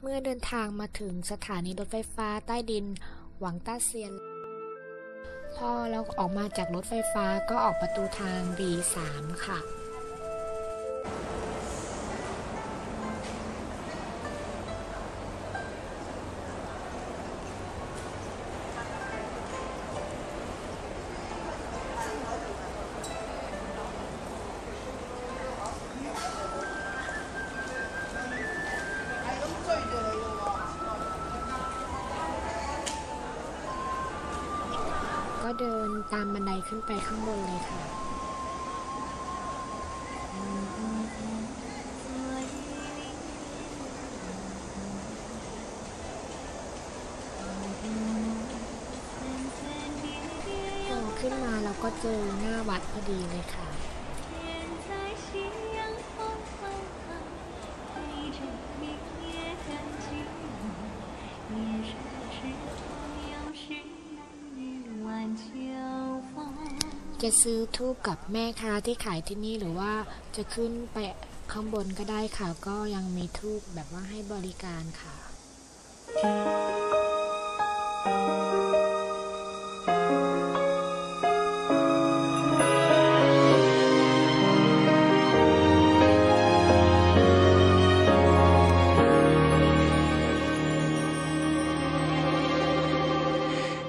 เมื่อเดินทางมาถึงสถานีรถไฟฟ้าใต้ดิน หวังต้าเซียน พอเราออกมาจากรถไฟฟ้าก็ออกประตูทาง B3 ค่ะ ก็เดินตามบันไดขึ้นไปข้างบนเลยค่ะพอขึ้นมาเราก็เจอหน้าวัดพอดีเลยค่ะ จะซื้อทูบกับแม่ค้าที่ขายที่นี่หรือว่าจะขึ้นไปข้างบนก็ได้ค่ะ ก็ยังมีทูบแบบว่าให้บริการค่ะ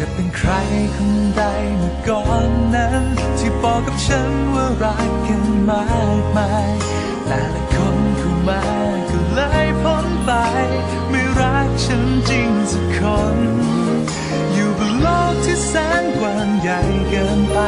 จะเป็นใครคนใดเมื่อก่อนนั้น ที่บอกกับฉันว่ารักกันมากมายแต่ละคนเข้ามาก็เลยพ้นไป ไม่รักฉันจริงสักคน อยู่บนโลกที่แสนกว้างใหญ่เกินไป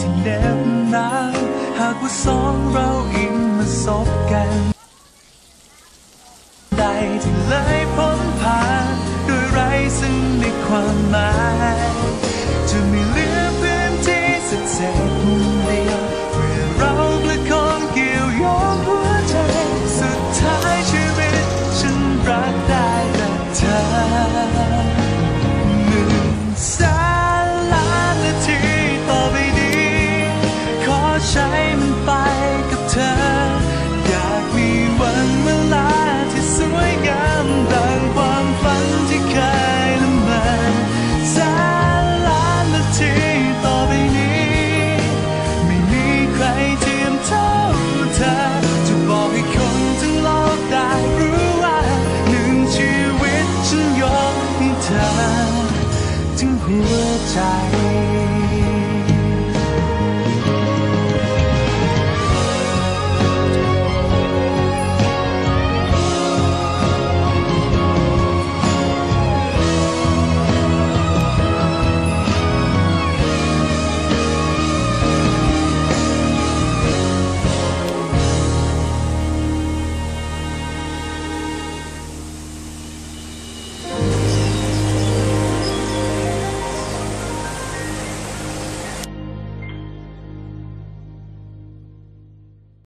ที่เหน็บหนาวหากว่าสองเราอิงมาสบกัน ใดที่เลย ใจ